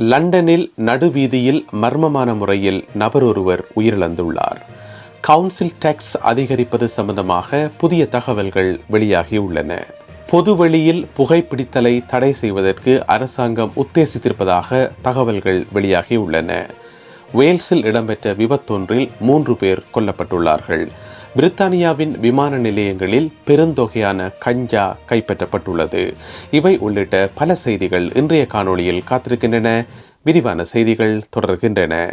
லண்டனில் நடுவீதியில் மர்மமான முறையில் நபர் ஒருவர் உயிரிழந்துள்ளார். கவுன்சில் டேக்ஸ் அதிகரிப்பது சம்பந்தமாக புதிய தகவல்கள் வெளியாகியுள்ளன. பொதுவெளியில் புகைப்பிடித்தலை தடை செய்வதற்கு அரசாங்கம் உத்தேசித்திருப்பதாக தகவல்கள் வெளியாகியுள்ளன. வேல்ஸில் இடம்பெற்ற விபத்தொன்றில் மூன்று பேர் கொல்லப்பட்டுள்ளார்கள். பிரித்தானியாவின் விமான நிலையங்களில் பெருந்தொகையான கஞ்சா கைப்பற்றப்பட்டுள்ளது. இவை உள்ளிட்ட பல செய்திகள் இன்றைய காணொளியில் காத்திருக்கின்றன. விரிவான செய்திகள் தொடர்கின்றன.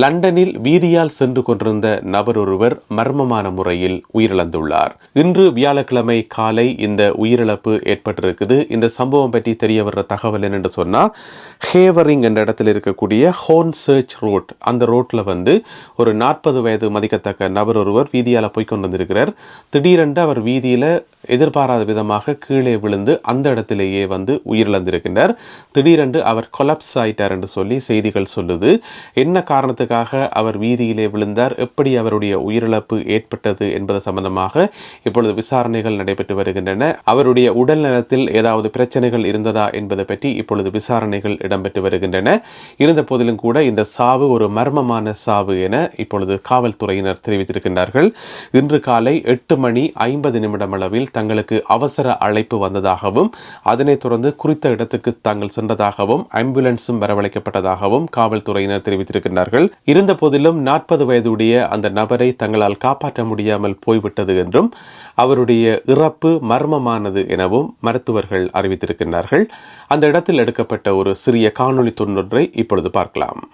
லண்டனில் வீதியால் சென்று கொண்டிருந்த நபர் ஒருவர் மர்மமான முறையில் உயிரிழந்துள்ளார். இன்று வியாழக்கிழமை காலை இந்த உயிரிழப்பு ஏற்பட்டிருக்குது. இந்த சம்பவம் பற்றி தெரிய வர்ற தகவல் என்னென்று சொன்னால் ஹேவரிங் என்ற இடத்துல இருக்கக்கூடிய ஹோன் சர்ச் ரோட் அந்த ரோட்டில் வந்து ஒரு நாற்பது வயது மதிக்கத்தக்க நபர் ஒருவர் வீதியால் போய் கொண்டு வந்திருக்கிறார் திடீரென்று அவர் வீதியில் எதிர்பாராத விதமாக கீழே விழுந்து அந்த இடத்திலேயே வந்து உயிரிழந்திருக்கின்றார். திடீரென்று அவர் கொலப்ஸ் ஆயிட்டார் என்று சொல்லி செய்திகள் சொல்லுது. என்ன காரணத்தை காரணத்துக்காக அவர் வீதியிலே விழுந்தார். எப்படி அவருடைய உயிரிழப்பு ஏற்பட்டது என்பது சம்பந்தமாக இப்பொழுது விசாரணைகள் நடைபெற்று வருகின்றன. அவருடைய உடல் நலத்தில் ஏதாவது பிரச்சனைகள் இருந்ததா என்பது பற்றி இப்பொழுது விசாரணைகள் இடம்பெற்று வருகின்றன. இருந்த போதிலும் கூட இந்த சாவு ஒரு மர்மமான சாவு என இப்பொழுது காவல்துறையினர் தெரிவித்திருக்கின்றார்கள். இன்று காலை எட்டு மணி ஐம்பது நிமிடம் அளவில் தங்களுக்கு அவசர அழைப்பு வந்ததாகவும் அதனைத் தொடர்ந்து குறித்த இடத்துக்கு தாங்கள் சென்றதாகவும் ஆம்புலன்ஸும் வரவழைக்கப்பட்டதாகவும் காவல்துறையினர் தெரிவித்திருக்கின்றார்கள். இருந்த போதிலும் நாற்பது வயதுடைய அந்த நபரை தங்களால் காப்பாற்ற முடியாமல் போய்விட்டது என்றும் அவருடைய இறப்பு மர்மமானது எனவும் மருத்துவர்கள் அறிவித்திருக்கின்றார்கள். அந்த இடத்தில் எடுக்கப்பட்ட ஒரு சிறிய காணொளி தொன்னொன்றை இப்பொழுது பார்க்கலாம்.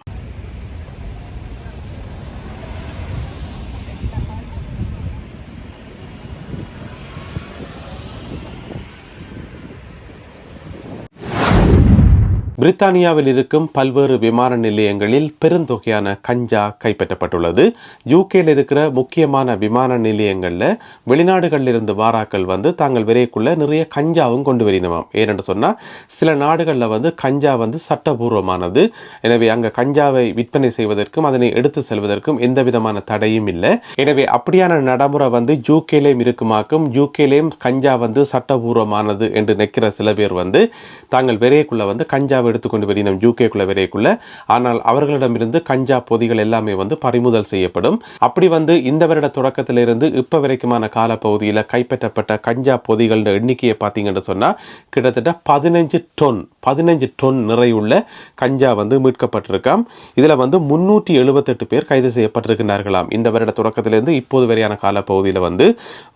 பிரித்தானியாவில் இருக்கும் பல்வேறு விமான நிலையங்களில் பெருந்தொகையான கஞ்சா கைப்பற்றப்பட்டுள்ளது. யூகேயில் இருக்கிற முக்கியமான விமான நிலையங்களில் வெளிநாடுகளில் இருந்து வாராக்கள் வந்து தாங்கள் விரைக்குள்ள நிறைய கஞ்சாவும் கொண்டு வரணுமாம் ஏனென்று சொன்னால் சில நாடுகளில் வந்து கஞ்சா வந்து சட்டபூர்வமானது. எனவே அங்கே கஞ்சாவை விற்பனை செய்வதற்கும் அதனை எடுத்து செல்வதற்கும் எந்த விதமான தடையும் இல்லை. எனவே அப்படியான நடைமுறை வந்து யூகேலேயும் இருக்குமாக்கும் யூகேலேயும் கஞ்சா வந்து சட்டபூர்வமானது என்று நிற்கிற சில பேர் வந்து தாங்கள் விரைக்குள்ள வந்து கஞ்சாவை எடுத்துக்கொண்டு வெளியினம் யூகேக்குள்ள விரைக்குள்ள ஆனால் அவர்களிடமிருந்து கஞ்சா பொதிகள் எல்லாமே வந்து பறிமுதல் செய்யப்படும். அப்படி வந்து இந்த வருட தொடக்கத்திலிருந்து இப்ப வரைக்குமான காலப்பகுதியில் கைப்பற்றப்பட்ட கஞ்சா பொதிகள் எண்ணிக்கையை பார்த்தீங்கன்னு சொன்னால் கிட்டத்தட்ட பதினஞ்சு டொன் பதினஞ்சு டொன் நிறையுள்ள கஞ்சா வந்து மீட்கப்பட்டிருக்காம். இதில் வந்து முன்னூற்றி எழுபத்தெட்டு பேர் கைது செய்யப்பட்டிருக்கிறார்களாம் இந்த வருட தொடக்கத்திலிருந்து இப்போது வரையான காலப்பகுதியில் வந்து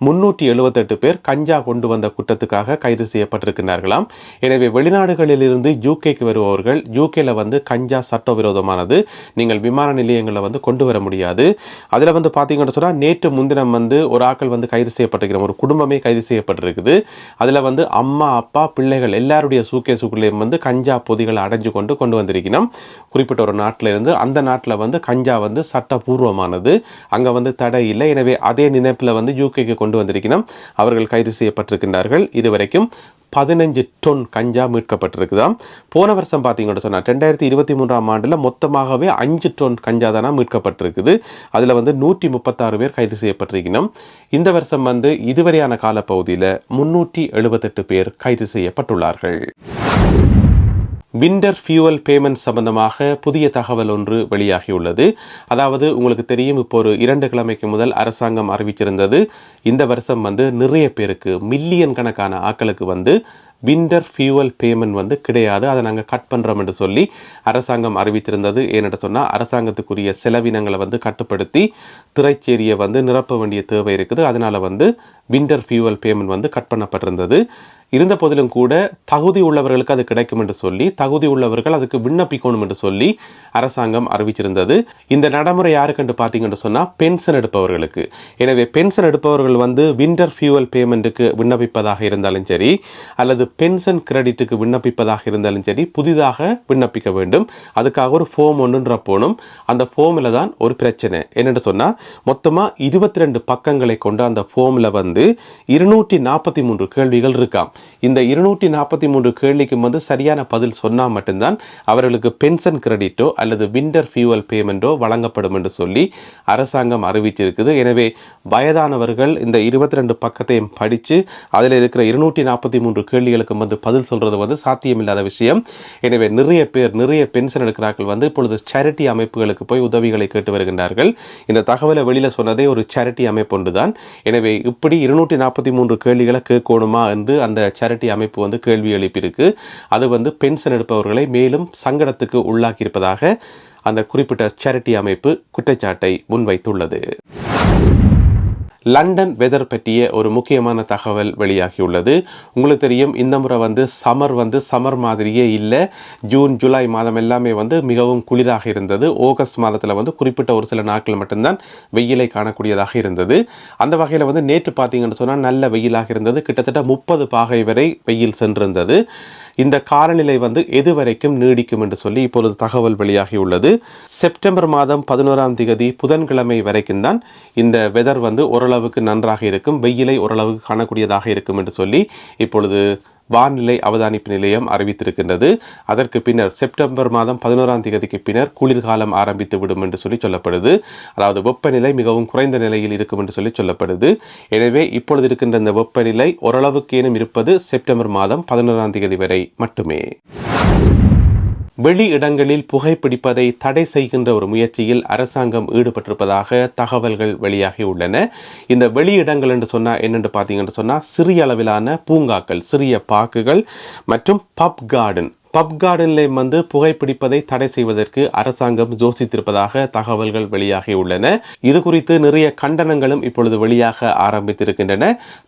முன்னூற்றி எழுபத்தெட்டு பேர் கஞ்சா கொண்டு வந்த குற்றத்துக்காக கைது செய்யப்பட்டிருக்கிறார்களாம் எனவே வெளிநாடுகளில் இருந்து யூகேக்கு வருபவர்கள் யூகேல வந்து கஞ்சா சட்டவிரோதமானது. நீங்கள் விமான நிலையங்களில் வந்து கொண்டு வர முடியாது. அதில் வந்து பார்த்தீங்கன்னு சொன்னால் நேற்று முன்தினம் வந்து ஒரு ஆக்கள் வந்து கைது செய்யப்பட்டிருக்கிற ஒரு குடும்பமே கைது செய்யப்பட்டிருக்குது. அதில் வந்து அம்மா அப்பா பிள்ளைகள் எல்லாருடைய சூக்கேசுக்குள்ளேயும் வந்து கஞ்சா பொதிகளை அடைஞ்சு கொண்டு கொண்டு வந்திருக்கணும். குறிப்பிட்ட ஒரு நாட்டில் இருந்து அந்த நாட்டில் வந்து கஞ்சா வந்து சட்டபூர்வமானது. அங்கே வந்து தடை இல்லை. எனவே அதே நினைப்பில் வந்து யூகேக்கு கொண்டு வந்திருக்கணும். அவர்கள் கைது செய்யப்பட்டிருக்கின்றார்கள். இதுவரைக்கும் பதினஞ்சு டொன் கஞ்சா மீட்கப்பட்டிருக்குதாம். போன வருஷம் பார்த்தீங்கன்னு சொன்னால் ரெண்டாயிரத்தி இருபத்தி மூன்றாம் ஆண்டில் மொத்தமாகவே அஞ்சு டொன் கஞ்சா தானா மீட்கப்பட்டிருக்குது. அதில் வந்து நூற்றி முப்பத்தாறு பேர் கைது செய்யப்பட்டிருக்கணும் இந்த வருஷம் வந்து இதுவரையான காலப்பகுதியில் முன்னூற்றி எழுபத்தெட்டு பேர் கைது செய்யப்பட்டுள்ளார்கள். விண்டர் ஃபியூவல் பேமெண்ட் சம்பந்தமாக புதிய தகவல் ஒன்று வெளியாகியுள்ளது. அதாவது உங்களுக்கு தெரியும் இப்போ ஒரு இரண்டு கிழமைக்கு முதல் அரசாங்கம் அறிவிச்சிருந்தது இந்த வருஷம் வந்து நிறைய பேருக்கு மில்லியன் கணக்கான ஆக்களுக்கு வந்து விண்டர் ஃபியூவல் பேமெண்ட் வந்து கிடையாது. அதை நாங்கள் கட் பண்ணுறோம் என்று சொல்லி அரசாங்கம் அறிவித்திருந்தது. ஏன்னு சொன்னால் அரசாங்கத்துக்குரிய செலவினங்களை வந்து கட்டுப்படுத்தி திரைச்சேரியை வந்து நிரப்ப வேண்டிய தேவை இருக்குது. அதனால் வந்து விண்டர் ஃபியூவல் பேமெண்ட் வந்து கட் பண்ணப்பட்டிருந்தது. இருந்த போதிலும் கூட தகுதி உள்ளவர்களுக்கு அது கிடைக்கும் என்று சொல்லி தகுதி உள்ளவர்கள் அதுக்கு விண்ணப்பிக்கணும் என்று சொல்லி அரசாங்கம் அறிவிச்சிருந்தது. இந்த நடைமுறை யாருக்குன்னு பார்த்தீங்கன்னு சொன்னால் பென்ஷன் எடுப்பவர்களுக்கு. எனவே பென்ஷன் எடுப்பவர்கள் வந்து விண்டர் ஃபியூவல் பேமெண்ட்டுக்கு விண்ணப்பிப்பதாக இருந்தாலும் சரி அல்லது பென்ஷன் கிரெடிட்டுக்கு விண்ணப்பிப்பதாக இருந்தாலும் சரி புதிதாக விண்ணப்பிக்க வேண்டும். அதுக்காக ஒரு ஃபோம் ஒன்றுன்ற போகணும் அந்த ஃபோமில் தான் ஒரு பிரச்சனை. என்னென்னு சொன்னால் மொத்தமாக இருபத்தி ரெண்டு பக்கங்களை கொண்ட அந்த ஃபோமில் வந்து இருநூற்றி நாற்பத்தி மூன்று கேள்விகள் இருக்காம். இந்த இருநூற்றி நாற்பத்தி மூன்று கேள்விக்கு வந்து சரியான பதில் சொன்னால் மட்டும்தான் அவர்களுக்கு பென்ஷன் கிரெடிட்டோ அல்லது விண்டர் ஃபியூவல் பேமெண்ட்டோ வழங்கப்படும் என்று சொல்லி அரசாங்கம் அறிவிச்சிருக்குது. எனவே வயதானவர்கள் இந்த இருபத்தி ரெண்டு பக்கத்தையும் படித்து அதில் இருக்கிற இருநூற்றி நாற்பத்தி மூன்று கேள்விகளுக்கும் வந்து பதில் சொல்கிறது வந்து சாத்தியமில்லாத விஷயம். எனவே நிறைய பேர் நிறைய பென்ஷன் எடுக்கிறார்கள் வந்து இப்பொழுது சேரிட்டி அமைப்புகளுக்கு போய் உதவிகளை கேட்டு வருகின்றார்கள். இந்த தகவலை வெளியில் சொன்னதே ஒரு சேரிட்டி அமைப்பு ஒன்று தான் எனவே இப்படி இருநூற்றி நாற்பத்தி மூன்று கேள்விகளை கேட்கணுமா என்று அந்த சேரிட்டி அமைப்பு வந்து கேள்வி எழுப்பியிருக்கு. அது வந்து பென்ஷன் எடுப்பவர்களை மேலும் சங்கடத்துக்கு உள்ளாக்கியிருப்பதாக அந்த குறிப்பிட்ட சேரிட்டி அமைப்பு குற்றச்சாட்டை முன்வைத்துள்ளது. லண்டன் வெதர் பற்றிய ஒரு முக்கியமான தகவல் வெளியாகியுள்ளது. உங்களுக்கு தெரியும் இந்த முறை வந்து சம்மர் வந்து சம்மர் மாதிரியே இல்லை. ஜூன் ஜூலை மாதம் எல்லாமே வந்து மிகவும் குளிராக இருந்தது. ஆகஸ்ட் மாதத்தில் வந்து குறிப்பிட்ட ஒரு சில நாட்கள் மட்டும்தான் வெயிலை காணக்கூடியதாக இருந்தது. அந்த வகையில் வந்து நேற்று பார்த்தீங்கன்னு சொன்னால் நல்ல வெயிலாக இருந்தது. கிட்டத்தட்ட முப்பது பாகை வரை வெயில் சென்றிருந்தது. இந்த காலநிலை வந்து எதுவரைக்கும் நீடிக்கும் என்று சொல்லி இப்பொழுது தகவல் வெளியாகியுள்ளது செப்டம்பர் மாதம் பதினோராம் தேதி புதன்கிழமை வரைக்கும் தான் இந்த வெதர் வந்து ஓரளவுக்கு நன்றாக இருக்கும். வெயிலை ஓரளவுக்கு காணக்கூடியதாக இருக்கும் என்று சொல்லி இப்பொழுது வானிலை அவதானிப்பு நிலையம் அறிவித்திருக்கின்றது. அதற்கு பின்னர் செப்டம்பர் மாதம் பதினோராம் தேதிக்கு பின்னர் குளிர்காலம் ஆரம்பித்து விடும் என்று சொல்லி சொல்லப்படுது. அதாவது வெப்பநிலை மிகவும் குறைந்த நிலையில் இருக்கும் என்று சொல்லி சொல்லப்படுது. எனவே இப்பொழுது இருக்கின்ற இந்த வெப்பநிலை ஓரளவுக்கு ஏனும் இருப்பது செப்டம்பர் மாதம் பதினோராம் தேதி வரை மட்டுமே. வெளி இடங்களில் புகைப்பிடிப்பதை தடை செய்கின்ற ஒரு முயற்சியில் அரசாங்கம் ஈடுபட்டிருப்பதாக தகவல்கள் வெளியாகி உள்ளன. இந்த வெளி இடங்கள் என்று சொன்னால் என்னென்று பார்த்தீங்கன்னு சொன்னால் சிறிய அளவிலான பூங்காக்கள் சிறிய பாக்குகள் மற்றும் பப் கார்டன் பப் கார்டனில் வந்து புகைப்பிடிப்பதை தடை செய்வதற்கு அரசாங்கம் யோசித்திருப்பதாக தகவல்கள் வெளியாகி உள்ளன இது குறித்து நிறைய கண்டனங்களும் இப்பொழுது வெளியாக ஆரம்பித்திருக்கின்றன.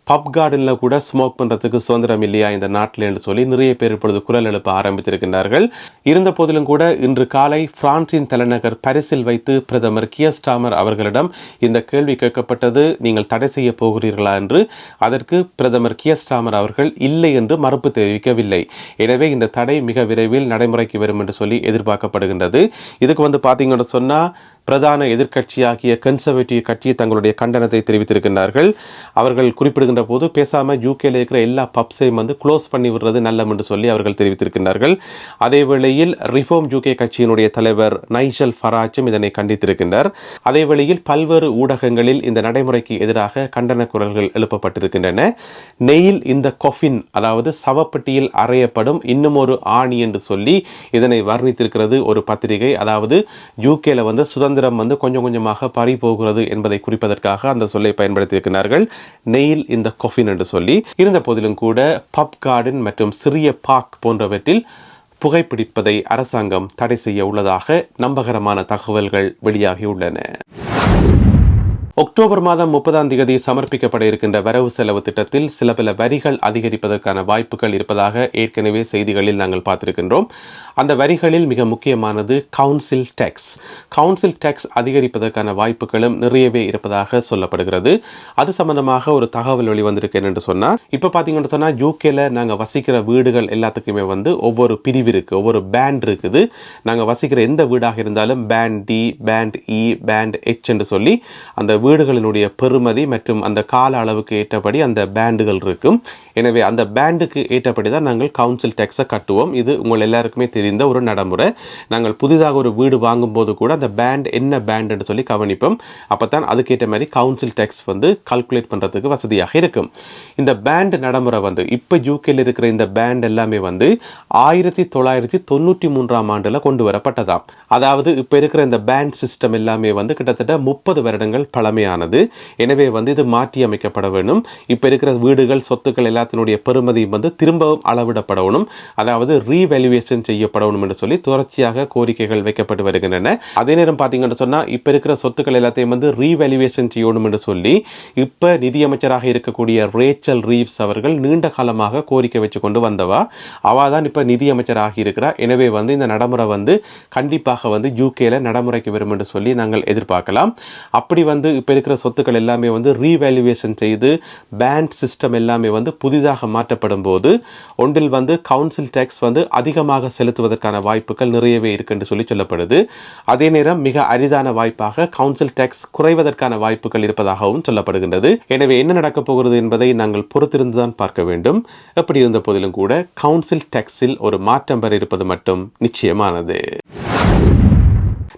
பப் கார்டனில் கூட ஸ்மோக் பண்ணுறதுக்கு சுதந்திரம் இல்லையா இந்த நாட்டில் என்று சொல்லி நிறைய பேர் இப்பொழுது குரல் எழுப்ப ஆரம்பித்திருக்கின்றார்கள். இருந்த போதிலும் கூட இன்று காலை பிரான்சின் தலைநகர் பரிசில் வைத்து பிரதமர் கியஸ்டாமர் அவர்களிடம் இந்த கேள்வி கேட்கப்பட்டது நீங்கள் தடை செய்ய போகிறீர்களா என்று. அதற்கு பிரதமர் கியஸ்டாமர் அவர்கள் இல்லை என்று மறுப்பு தெரிவிக்கவில்லை. எனவே இந்த தடை மிக விரைவில் நடைமுறைக்கு வரும் என்று சொல்லி எதிர்பார்க்கப்படுகின்றது. இதுக்கு வந்து பார்த்தீங்கன்னு சொன்னால் பிரதான எதிர்க்கட்சியாகிய கன்சர்வேட்டிவ் கட்சி தங்களுடைய கண்டனத்தை தெரிவித்திருக்கின்றார்கள். அவர்கள் குறிப்பிடுகின்ற போது பேசாமல் யூகேல இருக்கிற எல்லா பப்ஸையும் வந்து க்ளோஸ் பண்ணி விடுறது நல்லம் என்று சொல்லி அவர்கள் தெரிவித்திருக்கின்றார்கள். அதே வேளையில் ரிஃபார்ம் யூகே கட்சியினுடைய தலைவர் நைஜல் ஃபராஜும் இதனை கண்டித்திருக்கின்றார். அதே வேளையில் பல்வேறு ஊடகங்களில் இந்த நடைமுறைக்கு எதிராக கண்டன குரல்கள் எழுப்பப்பட்டிருக்கின்றன. நெயில் இந்த கொஃபின் அதாவது சவப்பட்டியில் அறையப்படும் இன்னும் ஒரு ஆணி என்று சொல்லி இதனை வர்ணித்திருக்கிறது ஒரு பத்திரிகை. அதாவது யூகேல வந்து சுதந்திர சுதந்திரம் வந்து கொஞ்சம் கொஞ்சமாக பறி போகிறது என்பதை குறிப்பதற்காக அந்த சொல்லை பயன்படுத்தியிருக்கிறார்கள். நெயில் இந்த கொஃபின் என்று சொல்லி. இருந்த போதிலும் கூட பப் கார்டன் மற்றும் சிறிய பாக் போன்றவற்றில் புகைப்பிடிப்பதை அரசாங்கம் தடை செய்ய உள்ளதாக நம்பகரமான தகவல்கள் வெளியாகியுள்ளன அக்டோபர் மாதம் முப்பதாம் தேதி சமர்ப்பிக்கப்பட இருக்கின்ற வரவு செலவு திட்டத்தில் சில பல வரிகள் அதிகரிப்பதற்கான வாய்ப்புகள் இருப்பதாக ஏற்கனவே செய்திகளில் நாங்கள் பார்த்திருக்கின்றோம். அந்த வரிகளில் மிக முக்கியமானது கவுன்சில் டேக்ஸ் கவுன்சில் டேக்ஸ் அதிகரிப்பதற்கான வாய்ப்புகளும் நிறையவே இருப்பதாக சொல்லப்படுகிறது. அது சம்பந்தமாக ஒரு தகவல் வெளிவந்திருக்கு என்று சொன்னால் இப்போ பார்த்தீங்கன்னு சொன்னால் யூகேல நாங்கள் வசிக்கிற வீடுகள் எல்லாத்துக்குமே வந்து ஒவ்வொரு பிரிவு இருக்குது ஒவ்வொரு பேண்ட் இருக்குது. நாங்கள் வசிக்கிற எந்த வீடாக இருந்தாலும் band D band E band H என்று சொல்லி அந்த வீடுகளினுடைய பெறுமதி மற்றும் அந்த கால அளவுக்கு ஏற்றபடி அந்த பேண்டுகள் இருக்கும். எனவே அந்த பேண்டுக்கு ஏற்றபடி தான் நாங்கள் கவுன்சில் டேக்ஸை கட்டுவோம். இது உங்கள் எல்லாருக்குமே தெரிந்த ஒரு நடைமுறை. நாங்கள் புதிதாக ஒரு வீடு வாங்கும்போது கூட அந்த பேண்ட் என்ன பேண்டுன்னு சொல்லி கவனிப்போம். அப்போ தான் அதுக்கேற்ற மாதிரி கவுன்சில் டேக்ஸ் வந்து கால்குலேட் பண்ணுறதுக்கு வசதியாக இருக்கும். இந்த பேண்ட் நடைமுறை வந்து இப்போ யூகேல இருக்கிற இந்த பேண்ட் எல்லாமே வந்து ஆயிரத்தி தொள்ளாயிரத்தி தொண்ணூற்றி மூன்றாம் ஆண்டில் கொண்டு வரப்பட்டதாம். அதாவது இப்போ இருக்கிற இந்த பேண்ட் சிஸ்டம் எல்லாமே வந்து கிட்டத்தட்ட முப்பது வருடங்கள் ஆனது. எனவே வந்து இது மாற்றி அமைக்கப்பட வேண்டும் இப்போ இருக்கிற வீடுகள் சொத்துக்கள் எல்லாத்தினுடைய பெருமதியும் வந்து திரும்பவும் அளவிடப்படணும். அதாவது ரீவேல்யூவேஷன் செய்யப்படணும் என்று சொல்லி தொடர்ச்சியாக கோரிக்கைகள் வைக்கப்பட்டு வருகின்றன. அதே நேரம் பார்த்தீங்கன்னு சொன்னால் இப்போ இருக்கிற சொத்துக்கள் எல்லாத்தையும் வந்து ரீவேல்யூவேஷன் செய்யணும் என்று சொல்லி இப்போ நிதியமைச்சராக இருக்கக்கூடிய ரேச்சல் ரீவ்ஸ் அவர்கள் நீண்ட காலமாக கோரிக்கை வச்சு கொண்டு வந்தவா அவள் தான் இப்போ நிதியமைச்சராக இருக்கிறார். எனவே வந்து இந்த நடைமுறை வந்து கண்டிப்பாக வந்து யூகேல நடைமுறைக்கு வரும் என்று சொல்லி நாங்கள் எதிர்பார்க்கலாம். அப்படி வந்து இப்போ இருக்கிற சொத்துக்கள் எல்லாமே வந்து ரீவேல்யூவேஷன் செய்து பேண்ட் சிஸ்டம் எல்லாமே வந்து புதிதாக மாற்றப்படும் போது ஒன்றில் வந்து கவுன்சில் டேக்ஸ் வந்து அதிகமாக செலுத்துவதற்கான வாய்ப்புகள் நிறையவே இருக்குன்னு சொல்லி சொல்லப்படுது. அதே நேரம் மிக அரிதான வாய்ப்பாக கவுன்சில் டேக்ஸ் குறைவதற்கான வாய்ப்புகள் இருப்பதாகவும் சொல்லப்படுகின்றது. எனவே என்ன நடக்கப் போகிறது என்பதை நாங்கள் பொறுத்திருந்து தான் பார்க்க வேண்டும். எப்படி இருந்த போதிலும் கூட கவுன்சில் டேக்ஸில் ஒரு மாற்றம் பெற இருப்பது மட்டும் நிச்சயமானது.